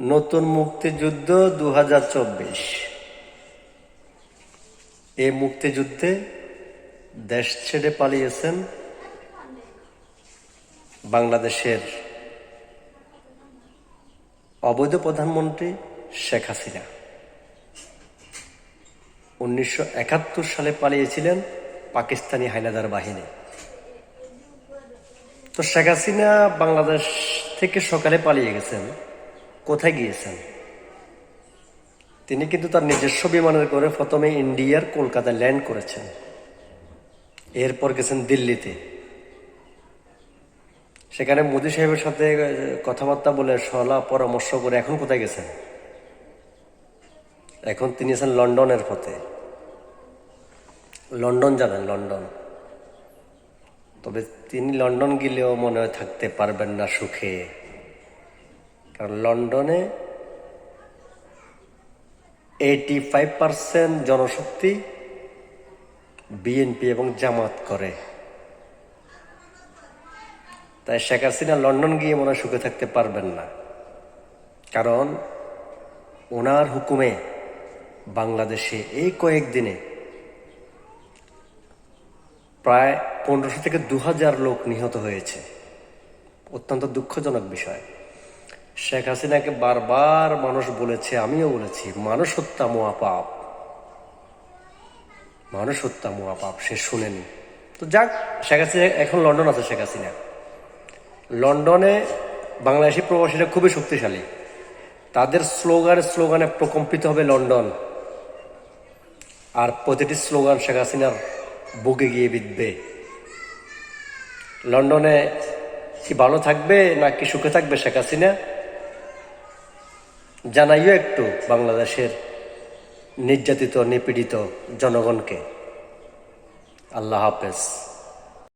নতুন মুক্তিযুদ্ধ দু হাজার চব্বিশ। এই মুক্তিযুদ্ধে দেশ ছেড়ে পালিয়েছেন বাংলাদেশের অবৈধ প্রধানমন্ত্রী শেখ হাসিনা। উনিশশো একাত্তর সালে পালিয়েছিলেন পাকিস্তানি হাইনাদার বাহিনী। তো শেখ হাসিনা বাংলাদেশ থেকে সকালে পালিয়ে গেছেন। কোথায় গিয়েছেন? তিনি কিন্তু তার নিজস্ব বিমানের করে প্রথমে ইন্ডিয়ার কলকাতায় ল্যান্ড করেছেন। এরপর গেছেন দিল্লিতে। সেখানে মোদী সাহেবের সাথে কথাবার্তা বলে সলা পরামর্শ করে এখন কোথায় গেছেন? এখন তিনি আছেন লন্ডনের পথে। লন্ডন যাবেন, লন্ডন। তবে তিনি লন্ডন গেলেও মনে হয় থাকতে পারবেন না সুখে। কারণ লন্ডনে এইটি ফাইভ পার্সেন্ট জনশক্তি বিএনপি এবং জামাত করে। তাই শেখ হাসিনা লন্ডন গিয়ে মনে সুখে থাকতে পারবেন না। কারণ ওনার হুকুমে বাংলাদেশে এই কয়েকদিনে প্রায় পনেরোশো থেকে দু হাজার লোক নিহত হয়েছে। অত্যন্ত দুঃখজনক বিষয়। শেখ হাসিনাকে বারবার মানুষ বলেছে, আমিও বলেছি, মানুষ হত্যা মোয়া পাপ। মানুষ হত্যা মোয়া পাপ, সে শুনেনি। তো যাক, শেখ হাসিনা, এখন লন্ডন আছে শেখ হাসিনা। লন্ডনে বাংলাদেশি প্রবাসীরা খুবই শক্তিশালী। তাদের স্লোগানে স্লোগানে প্রকম্পিত হবে লন্ডন। আর প্রতিটি স্লোগান শেখ হাসিনার বুকে গিয়ে বিঁধবে। লন্ডনে কি ভালো থাকবে না কি সুখে থাকবে শেখ হাসিনা? জানাইও একটু বাংলাদেশের নির্যাতিত নিপীড়িত জনগণকে। আল্লাহ হাফেজ।